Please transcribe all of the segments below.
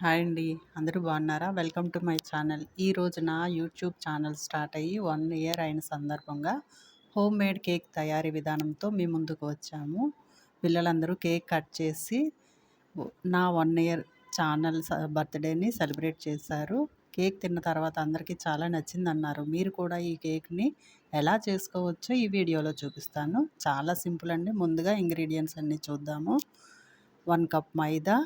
Hi అండి. అందరూ బాగున్నారా? Welcome to my channel. ఈ రోజు నా యూట్యూబ్ ఛానల్ స్టార్ట్ అయ్యి వన్ ఇయర్ అయిన సందర్భంగా హోమ్ మేడ్ కేక్ తయారీ విధానంతో మీ ముందుకు వచ్చాము. పిల్లలందరూ కేక్ కట్ చేసి నా వన్ ఇయర్ ఛానల్ బర్త్డేని సెలబ్రేట్ చేశారు. కేక్ తిన్న తర్వాత అందరికీ చాలా నచ్చింది అన్నారు మీరు కూడా ఈ కేక్ని ఎలా చేసుకోవచ్చో ఈ వీడియోలో చూపిస్తాను. చాలా సింపుల్ అండి. ముందుగా ఇంగ్రీడియంట్స్ అన్నీ చూద్దాము. One cup maida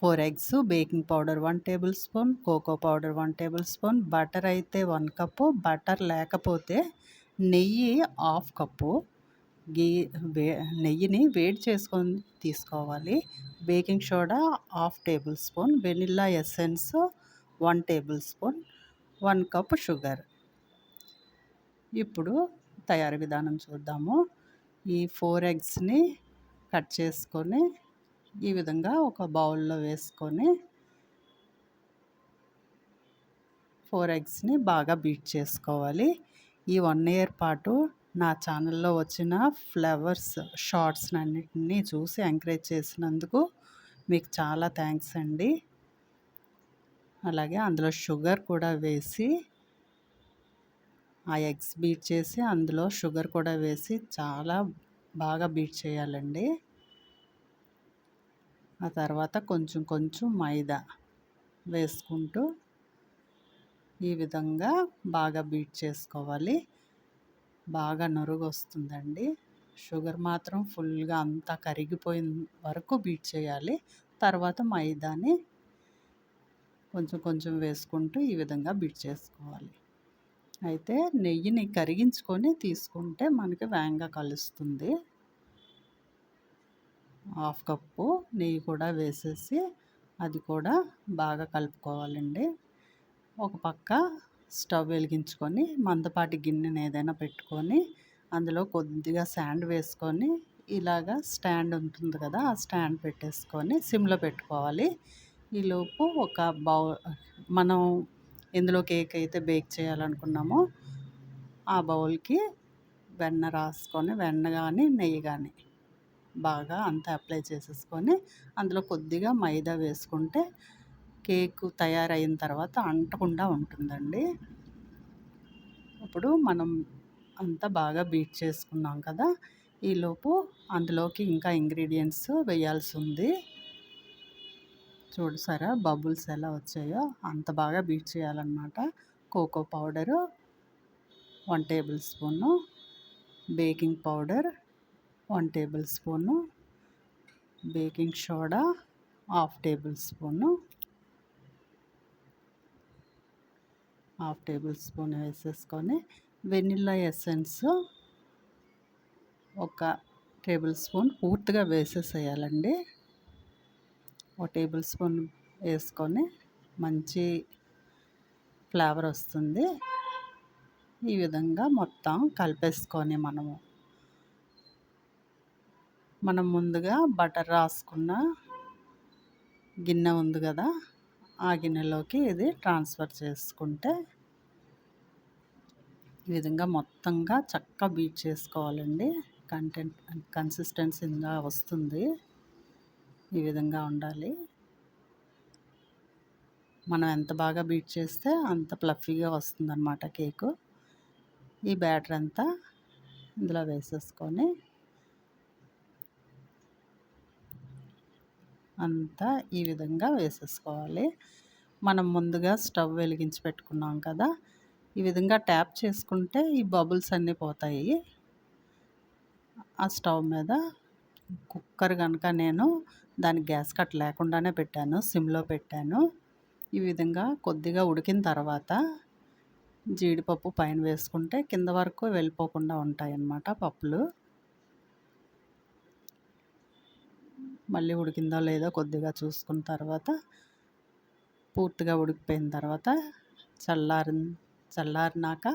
four eggs baking powder one tablespoon cocoa powder one tablespoon butter అయితే వన్ కప్పు బటర్ లేకపోతే నెయ్యి హాఫ్ కప్పు. గీ వే నెయ్యిని వేడి చేసుకొని తీసుకోవాలి. Baking soda half tablespoon vanilla essence one tablespoon one cup sugar. ఇప్పుడు తయారీ విధానం చూద్దాము. ఈ ఫోర్ ఎగ్స్ని కట్ చేసుకొని ఈ విధంగా ఒక బౌల్లో వేసుకొని ఫోర్ ఎగ్స్ని బాగా బీట్ చేసుకోవాలి. ఈ వన్ ఇయర్ పాటు నా ఛానల్లో వచ్చిన ఫ్లవర్స్ షార్ట్స్ అన్నిటిని చూసి ఎంకరేజ్ చేసినందుకు మీకు చాలా థ్యాంక్స్ అండి. అలాగే అందులో షుగర్ కూడా వేసి ఆ ఎగ్స్ బీట్ చేసి అందులో షుగర్ కూడా వేసి చాలా బాగా బీట్ చేయాలండి. ఆ తర్వాత కొంచెం కొంచెం మైదా వేసుకుంటూ ఈ విధంగా బాగా బీట్ చేసుకోవాలి. బాగా నరుగు వస్తుందండి షుగర్ మాత్రం ఫుల్గా అంతా కరిగిపోయిన వరకు బీట్ చేయాలి. తర్వాత మైదాని కొంచెం కొంచెం వేసుకుంటూ ఈ విధంగా బీట్ చేసుకోవాలి. అయితే నెయ్యిని కరిగించుకొని తీసుకుంటే మనకి వేగంగా కలుస్తుంది. హాఫ్ కప్పు నెయ్యి కూడా వేసేసి అది కూడా బాగా కలుపుకోవాలండి. ఒక పక్క స్టవ్ వెలిగించుకొని మందపాటి గిన్నెని ఏదైనా పెట్టుకొని అందులో కొద్దిగా శాండ్ వేసుకొని ఇలాగా స్టాండ్ ఉంటుంది కదా ఆ స్టాండ్ పెట్టేసుకొని సిమ్లో పెట్టుకోవాలి. ఈలోపు ఒక బౌ మనం ఎందులో కేక్ అయితే బేక్ చేయాలనుకున్నామో ఆ బౌల్కి వెన్న రాసుకొని వెన్న కానీ నెయ్యి కానీ బాగా అంతా అప్లై చేసేసుకొని అందులో కొద్దిగా మైదా వేసుకుంటే కేక్ తయారైన తర్వాత అంటకుండా ఉంటుందండి. ఇప్పుడు మనం అంతా బాగా బీట్ చేసుకున్నాం కదా ఈలోపు అందులోకి ఇంకా ఇంగ్రీడియంట్స్ వేయాల్సి ఉంది. చూడసారా బబుల్స్ ఎలా వచ్చాయో అంత బాగా బీట్ చేయాలన్నమాట. Cocoa powder one tablespoon baking powder one tablespoon baking soda half tablespoon half tablespoon వేసేసుకొని వెనిల్లా ఎసెన్స్ ఒక టేబుల్ స్పూన్ పూర్తిగా వేసేసేయాలండి. ఒక టేబుల్ స్పూన్ వేసుకొని మంచి ఫ్లేవర్ వస్తుంది. ఈ విధంగా మొత్తం కలిపేసుకొని మనము మనం ముందుగా బటర్ రాసుకున్న గిన్నె ఉంది కదా ఆ గిన్నెలోకి ఇది ట్రాన్స్ఫర్ చేసుకుంటే ఈ విధంగా మొత్తంగా చక్కగా బీట్ చేసుకోవాలండి. కంటెంట్ కన్సిస్టెన్సీగా వస్తుంది. ఈ విధంగా ఉండాలి. మనం ఎంత బాగా బీట్ చేస్తే అంత ప్లఫీగా వస్తుందన్నమాట కేకు. ఈ బ్యాటర్ అంతా ఇందులో వేసేసుకొని అంతా ఈ విధంగా వేసేసుకోవాలి. మనం ముందుగా స్టవ్ వెలిగించి పెట్టుకున్నాం కదా ఈ విధంగా ట్యాప్ చేసుకుంటే ఈ బబుల్స్ అన్నీ పోతాయి. ఆ స్టవ్ మీద కుక్కర్ కనుక నేను దాని గ్యాస్ కట్ లేకుండానే పెట్టాను సిమ్లో పెట్టాను. ఈ విధంగా కొద్దిగా ఉడికిన తర్వాత జీడిపప్పు పైన వేసుకుంటే కింద వరకు వెళ్ళిపోకుండా ఉంటాయన్నమాట పప్పులు. మళ్ళీ ఉడికిందో లేదో కొద్దిగా చూసుకున్న తర్వాత పూర్తిగా ఉడికిపోయిన తర్వాత చల్లారి చల్లారినాక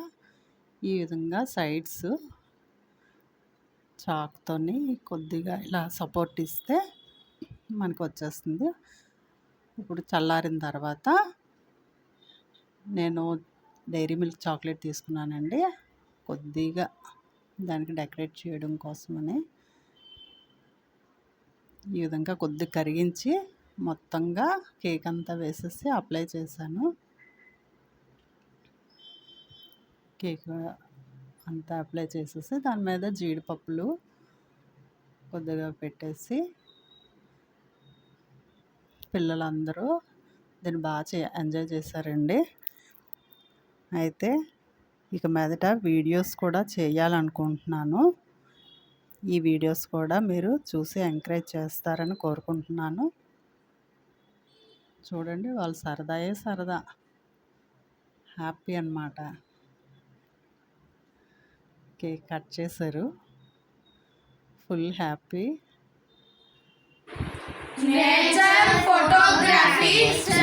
ఈ విధంగా సైడ్స్ చాక్తోని కొద్దిగా ఇలా సపోర్ట్ ఇస్తే మనకు వచ్చేస్తుంది. ఇప్పుడు చల్లారిన తర్వాత నేను డైరీ మిల్క్ చాక్లెట్ తీసుకున్నానండి. కొద్దిగా దానికి డెకరేట్ చేయడం కోసమని ఈ విధంగా కొద్దిగా కరిగించి మొత్తంగా కేక్ అంతా వేసేసి అప్లై చేశాను. కేక్ అంతా అప్లై చేసేసి దాని మీద జీడిపప్పులు కొద్దిగా పెట్టేసి పిల్లలందరూ దీన్ని బాగా చే ఎంజాయ్ చేశారండి. అయితే ఇక మీదట వీడియోస్ కూడా చేయాలనుకుంటున్నాను. ఈ వీడియోస్ కూడా మీరు చూసి ఎంకరేజ్ చేస్తారని కోరుకుంటున్నాను. చూడండి వాళ్ళు సరదాయే సరదా. హ్యాపీ అన్నమాట. కేక్ కట్ చేశారు. Full happy. Nature photography 7 to 7.